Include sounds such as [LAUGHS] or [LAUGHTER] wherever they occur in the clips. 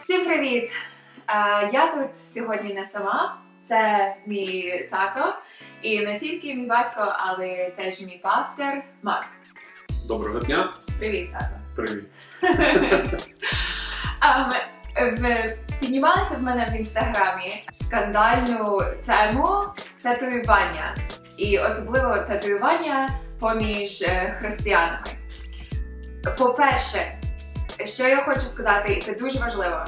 Всім привіт! Е, Я тут сьогодні не сама. Це мій тато, і не тільки мій батько, але теж мій пастор Марк. Доброго дня. Привіт, тато. Привіт. [LAUGHS] Піднімалася в мене в інстаграмі скандальну тему татуювання, і особливо татуювання поміж е, християнами. По-перше, що я хочу сказати, і це дуже важливо.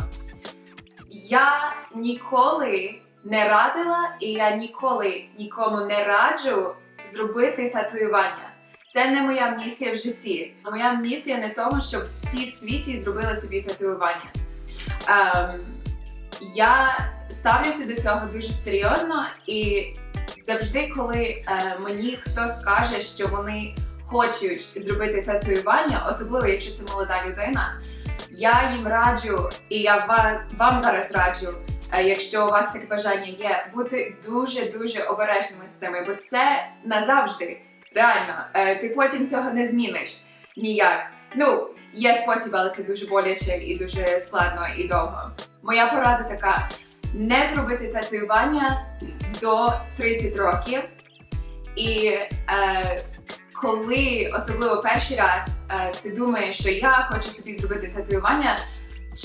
Я ніколи не радила і я ніколи нікому не раджу зробити татуювання. Це не моя місія в житті. Моя місія не тому, щоб всі в світі зробили собі татуювання. Ем, я ставлюся до цього дуже серйозно, і завжди, коли е, мені хтось каже, що вони хочуть зробити татуювання, особливо якщо це молода людина, я їм раджу, і я вам зараз раджу, е, якщо у вас таке бажання є, бути дуже дуже обережними з цими, бо це назавжди. Реально, е, ти потім цього не зміниш ніяк. Ну, є спосіб, але це дуже боляче і дуже складно і довго. Моя порада така: не зробити татуювання до 30 років. І е, коли, особливо перший раз, е, ти думаєш, що я хочу собі зробити татуювання,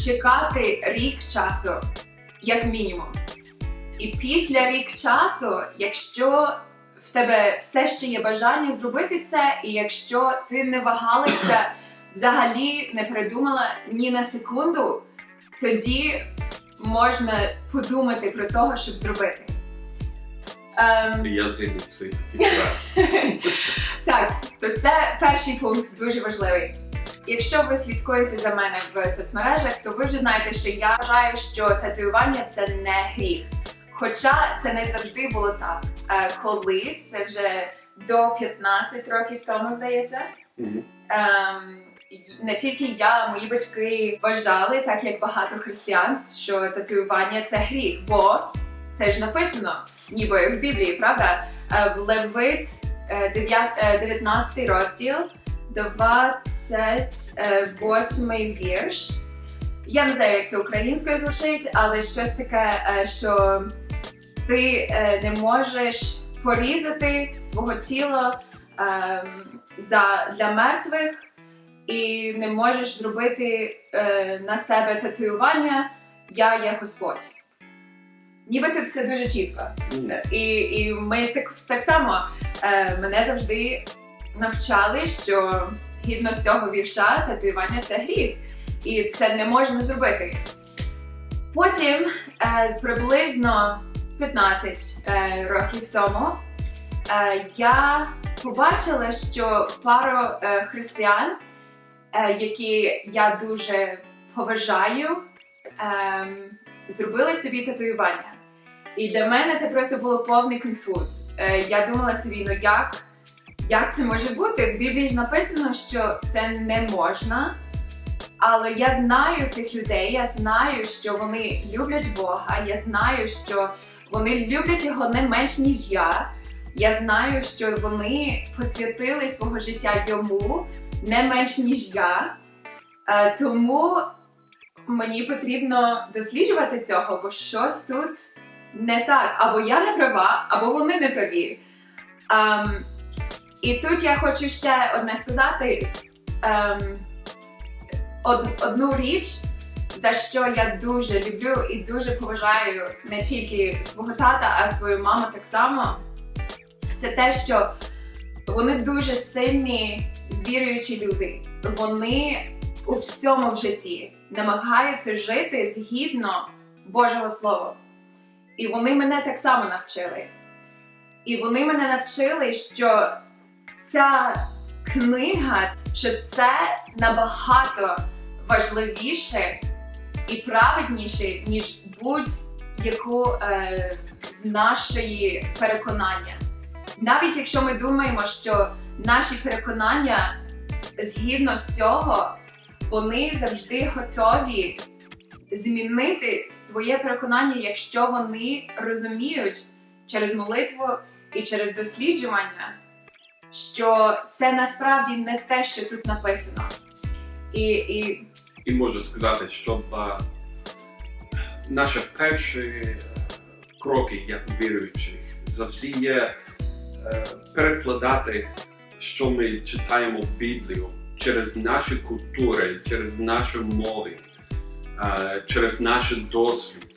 чекати рік часу, як мінімум. І після рік часу, якщо в тебе все ще є бажання зробити це, і якщо ти не вагалася, взагалі не передумала ні на секунду, тоді можна подумати про того, щоб зробити. Ем, Я цей такий [LAUGHS] так, то це перший пункт дуже важливий. Якщо ви слідкуєте за мене в соцмережах, то ви вже знаєте, що я вважаю, що татуювання це не гріх. Хоча це не завжди було так. Е, колись, це вже до 15 років тому, здається, Мгм. ем, й- не тільки я, мої батьки вважали, так як багато християн, що татуювання це гріх, бо це ж написано, ніби в Біблії, правда? Е, В Левит е, дев'ят- е, 19 розділ, 28 вірш. Я не знаю, як це українською звучить, але щось таке, е, що ти е, не можеш порізати свого тіла ем, для мертвих і не можеш зробити е, на себе татуювання Я є Господь. Ніби тут все дуже чітко. Мгм. І, і ми так, так само е, мене завжди навчали, що згідно з цього вірша татуювання це гріх, і це не можна зробити. Потім е, приблизно 15 е, років тому е, я побачила, що пару е, християн, е, які я дуже поважаю, е, зробили собі татуювання. І для мене це просто було повний конфуз. Е, я думала собі, ну як, як це може бути? В Біблії ж написано, що це не можна. Але я знаю тих людей, я знаю, що вони люблять Бога, я знаю, що вони люблять його не менш ніж я. Я знаю, що вони посвятили свого життя йому не менш ніж я. Е, тому мені потрібно досліджувати цього, бо щось тут не так. Або я не права, або вони не праві. Ем, і тут я хочу ще одне сказати. Ем, од, одну річ, за що я дуже люблю і дуже поважаю не тільки свого тата, а свою маму так само. Це те, що вони дуже сильні віруючі люди. Вони у всьому в житті намагаються жити згідно Божого Слова. І вони мене так само навчили. І вони мене навчили, що ця книга, що це набагато важливіше і праведніше, ніж будь-яку е, з нашої переконання. Навіть якщо ми думаємо, що наші переконання згідно з цього, вони завжди готові змінити своє переконання, якщо вони розуміють через молитву і через досліджування, що це насправді не те, що тут написано. І, і І можу сказати, щоб е, наші перші е, кроки як віруючих завжди є е, перекладати, що ми читаємо в Біблію через наші культури, через наші мови, через наш досвід.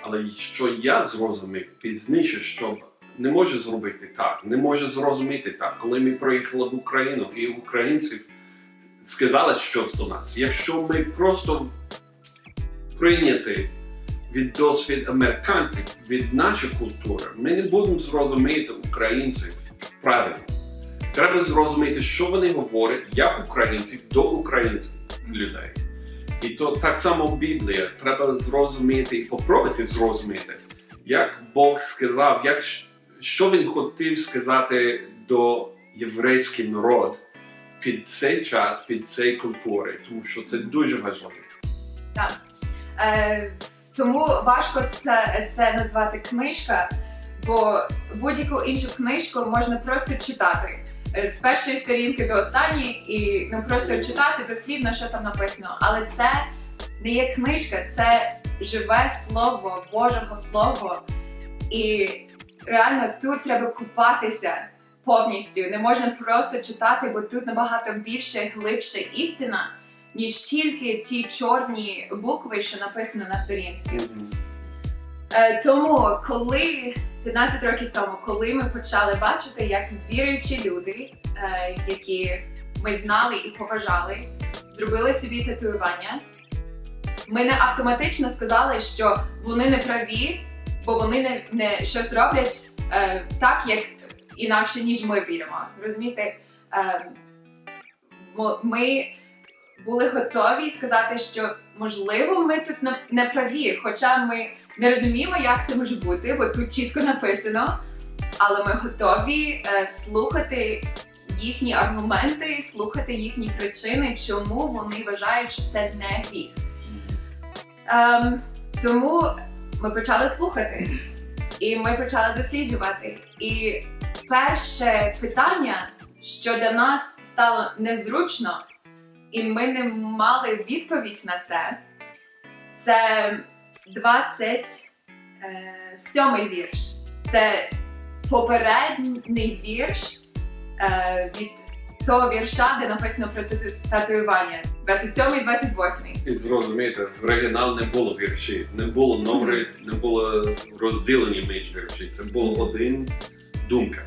Але що я зрозумів пізніше, що не може зробити так, не може зрозуміти так, коли ми приїхали в Україну і українці сказали щось до нас. Якщо ми просто прийняти від досвід американців, від нашої культури, ми не будемо зрозуміти українців правильно. Треба зрозуміти, що вони говорять, як українці до українців людей. І то так само в Біблія. Треба зрозуміти і попробувати зрозуміти, як Бог сказав, як, що він хотів сказати до єврейський народ під цей час, під цей культури, тому що це дуже важливо. Е, тому важко це, це назвати книжка, бо будь-яку іншу книжку можна просто читати. Е, З першої сторінки до останньої, і ну просто читати дослівно, що там написано. Але це не є книжка, це живе слово Божого Слова. І реально тут треба купатися повністю. Не можна просто читати, бо тут набагато більше, глибше істина, ніж тільки ті чорні букви, що написано на сторінці. Е, тому, коли 15 років тому, коли ми почали бачити, як віруючі люди, е, які ми знали і поважали, зробили собі татуювання, ми не автоматично сказали, що вони не праві, бо вони не, не щось роблять е, так, як інакше, ніж ми віримо. Розумієте? Ми були готові сказати, що можливо ми тут не праві, хоча ми не розуміємо, як це може бути, бо тут чітко написано. Але ми готові е, слухати їхні аргументи, слухати їхні причини, чому вони вважають, що це не гріх. Ем, тому ми почали слухати, і ми почали досліджувати. І перше питання, що для нас стало незручно, і ми не мали відповідь на це, це 27 вірш. Це попередній вірш е, від того вірша, де написано про татуювання. 27 і 28. І зрозумієте, в оригінал не було віршів, не було номери, не було розділення між вірші. Це було один думка.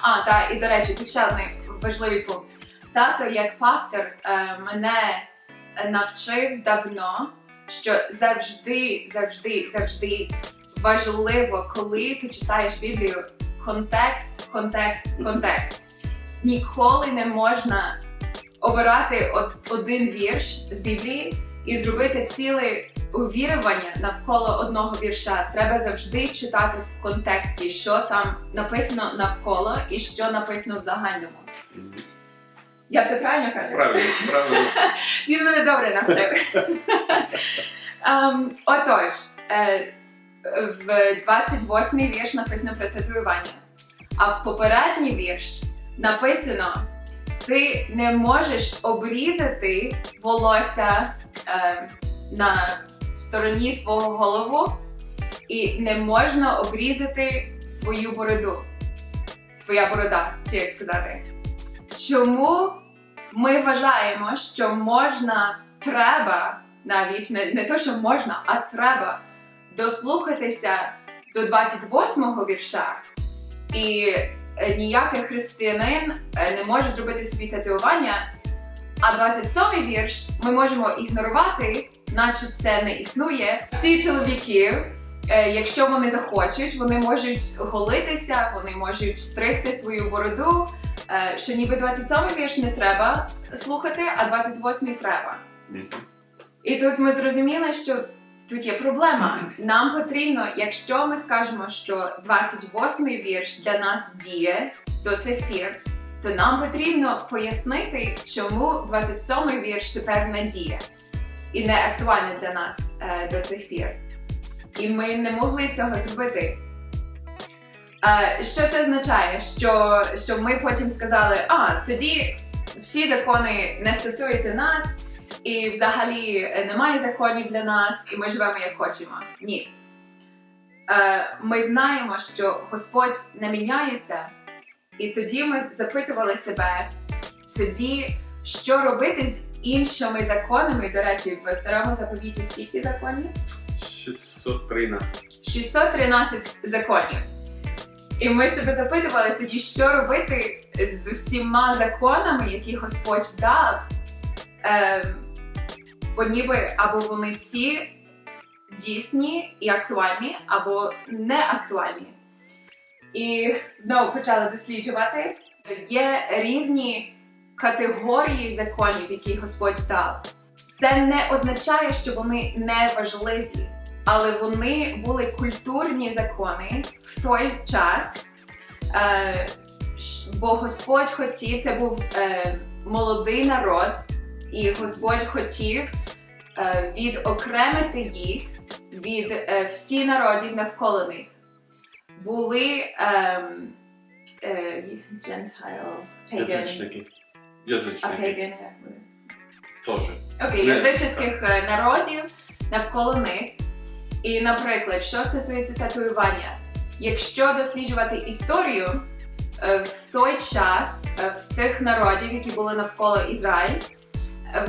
А, та і до речі, тут ще один важливий пункт. Тато, як пастор, е, мене навчив давно, що завжди, завжди, завжди важливо, коли ти читаєш Біблію, контекст, контекст, контекст. Ніколи не можна обирати од- один вірш з Біблії і зробити ціле увірування навколо одного вірша. Треба завжди читати в контексті, що там написано навколо і що написано в загальному. Я все правильно кажу? Правильно, правильно. [LAUGHS] Він мене добре навчив. [LAUGHS] Ем, отож, е, в 28-й вірш написано про татуювання, а в попередній вірш написано: ти не можеш обрізати волосся е, на стороні свого голову, і не можна обрізати свою бороду. Своя борода, чи як сказати. Чому ми вважаємо, що можна, треба навіть не, не то, що можна, а треба дослухатися до 28-го вірша, і е, ніякий християнин е, не може зробити собі татуювання. А 27-й вірш ми можемо ігнорувати, наче це не існує. Всі чоловіки, е, якщо вони захочуть, вони можуть голитися, вони можуть стригти свою бороду. Е, що ніби 27-й вірш не треба слухати, а 28-й треба. І тут ми зрозуміли, що тут є проблема. Нам потрібно, якщо ми скажемо, що 28-й вірш для нас діє до сих пір, то нам потрібно пояснити, чому 27-й вірш тепер не діє і не актуальний для нас е, до цих пір. І ми не могли цього зробити. Що це означає? Що, що ми потім сказали, а тоді всі закони не стосуються нас, і взагалі е, немає законів для нас, і ми живемо як хочемо. Ні. Е, Ми знаємо, що Господь не міняється, і тоді ми запитували себе, тоді що робити з іншими законами. До речі, в старому заповіті скільки законів? 613. 613 законів. І ми себе запитували тоді, що робити з усіма законами, які Господь дав. Ем, бо ніби або вони всі дійсні і актуальні, або не актуальні. І знову почали досліджувати. Є різні категорії законів, які Господь дав. Це не означає, що вони не важливі але вони були культурні закони в той час. Е, бо Господь хотів, це був е, молодий народ, і Господь хотів е, відокремити їх від всіх народів навколо них. Були ем, Gentile, Язичники. Язичники. Теж. Окей, язичних народів навколо них. І, наприклад, що стосується татуювання, якщо досліджувати історію е, в той час е, в тих народів, які були навколо Ізраїль,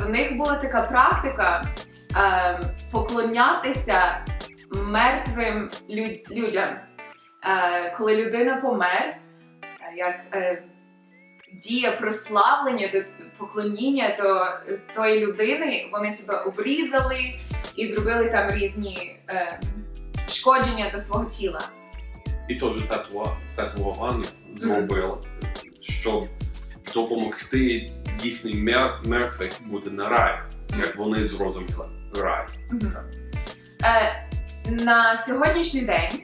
в них була така практика е, поклонятися мертвим люд- людям. Коли людина помер, як дія прославлення поклоніння до тої людини, вони себе обрізали і зробили там різні е, шкодження до свого тіла. І теж татуа- татуювання зробили, щоб допомогти їхнім мер- мертвих бути на рай, як вони зрозуміли. Рай. Е, на сьогоднішній день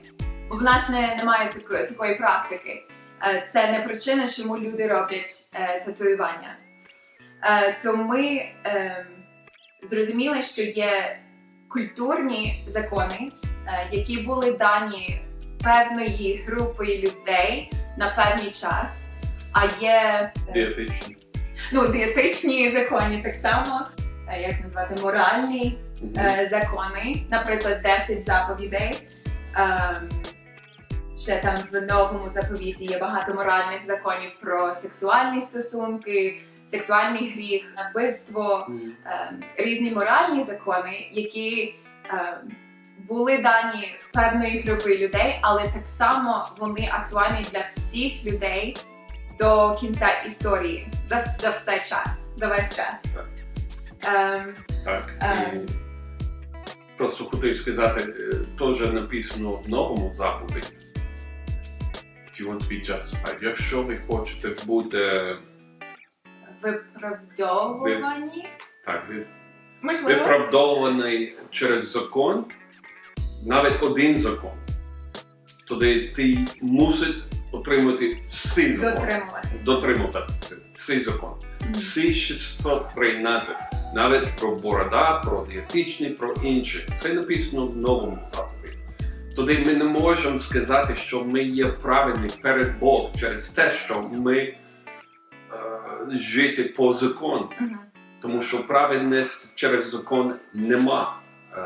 в нас не, немає такої, такої практики. Е, це не причина, чому люди роблять е, татуювання. Е, то ми е, зрозуміли, що є культурні закони, е, які були дані певної групи людей на певний час, а є е, Дієтичні. ну, дієтичні закони так само, е, як назвати, моральні Мгм. е, закони, наприклад, 10 заповідей. Ще там в новому заповіті є багато моральних законів про сексуальні стосунки, сексуальний гріх, вбивство, ем, різні моральні закони, які ем, були дані певної групи людей, але так само вони актуальні для всіх людей до кінця історії за, за все час, за весь час. Так. Ем, Так. Ем. Просто хотів сказати, е, теж написано в новому заповіді. If you want to be justified. Якщо ви хочете бути виправдовувані. так, ви Можливо. виправдований через закон, навіть один закон, тоді ти мусить отримати всі закони. Дотримуватись. Дотримуватися цей закон. Всі 613, навіть про борода, про дієтичні, про інші. Це написано в новому заповіті. Тоді ми не можемо сказати, що ми є правильні перед Богом через те, що ми жити по закону. Тому що праведність через закон нема.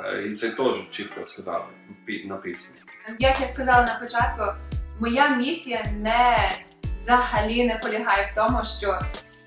Е, І це теж чітко сказали, пі- написано. Як я сказала на початку, моя місія не взагалі не полягає в тому, що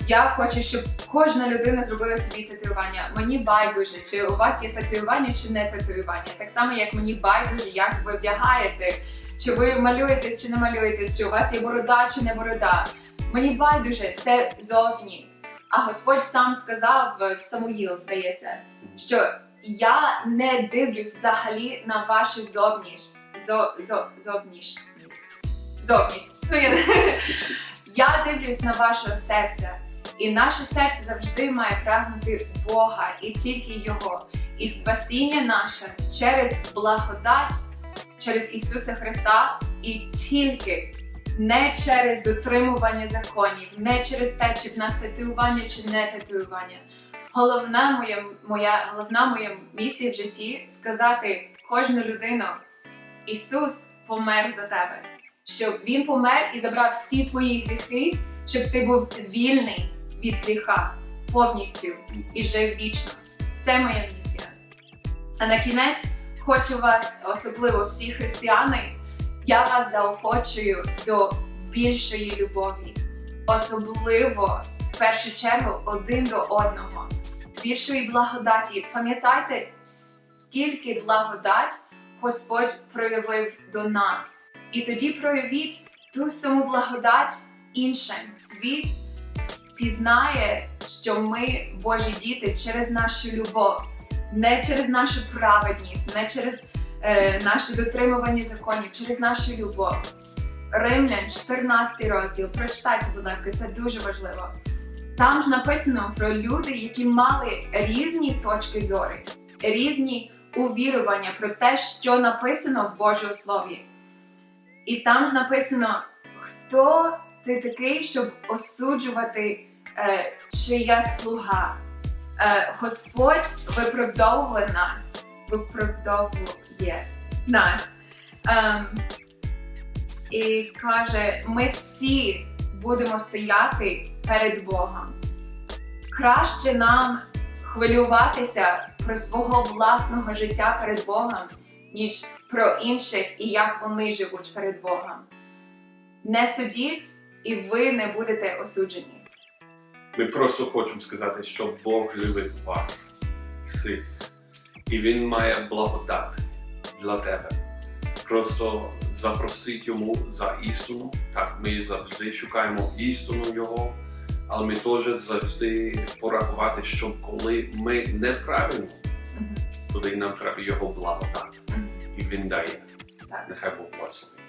я хочу, щоб кожна людина зробила собі татуювання. Мені байдуже, чи у вас є татуювання, чи не татуювання. Так само, як мені байдуже, як ви вдягаєте, чи ви малюєтесь, чи не малюєтесь, чи у вас є борода, чи не борода. Мені байдуже, це зовні. А Господь сам сказав в Самуїл, здається, що я не дивлюсь взагалі на вашу зовніш... зо... Зо... зовнішність. Зовність. Ну, я... [LAUGHS] я дивлюсь на ваше серце. І наше серце завжди має прагнути Бога і тільки Його. І спасіння наше через благодать, через Ісуса Христа, і тільки не через дотримування законів, не через те, чи в нас татуювання, чи не татуювання. Головна моя, моя, головна моя місія в житті сказати кожну людину: Ісус помер за тебе, щоб Він помер і забрав всі твої гріхи, щоб ти був вільний від гріха повністю і жив вічно. Це моя місія. А на кінець хочу вас, особливо всі християни, я вас заохочую до більшої любові, особливо в першу чергу один до одного, більшої благодаті. Пам'ятайте, скільки благодать Господь проявив до нас. І тоді проявіть ту саму благодать іншим. Світ пізнає, що ми Божі діти через нашу любов, не через нашу праведність, не через наше дотримування законів, через нашу любов. Римлян, 14 розділ. Прочитайте, будь ласка, це дуже важливо. Там ж написано про люди, які мали різні точки зору, різні увірування про те, що написано в Божому Слові. І там ж написано, хто ти такий, щоб осуджувати, е, чия слуга. Е, Господь виправдовує нас, виправдовує нас. Ем, і каже: ми всі будемо стояти перед Богом. Краще нам хвилюватися про свого власного життя перед Богом, ніж про інших і як вони живуть перед Богом. Не судіть, і ви не будете осуджені. Ми просто хочемо сказати, що Бог любить вас всіх. І Він має благодати для тебе. Просто запросіть йому за істину. Так, ми завжди шукаємо істину Його, але ми теж завжди порахувати, що коли ми неправильно, Мгм. тоді нам треба його благодати. Мгм. І він дає. Так. Нехай Бог благословить.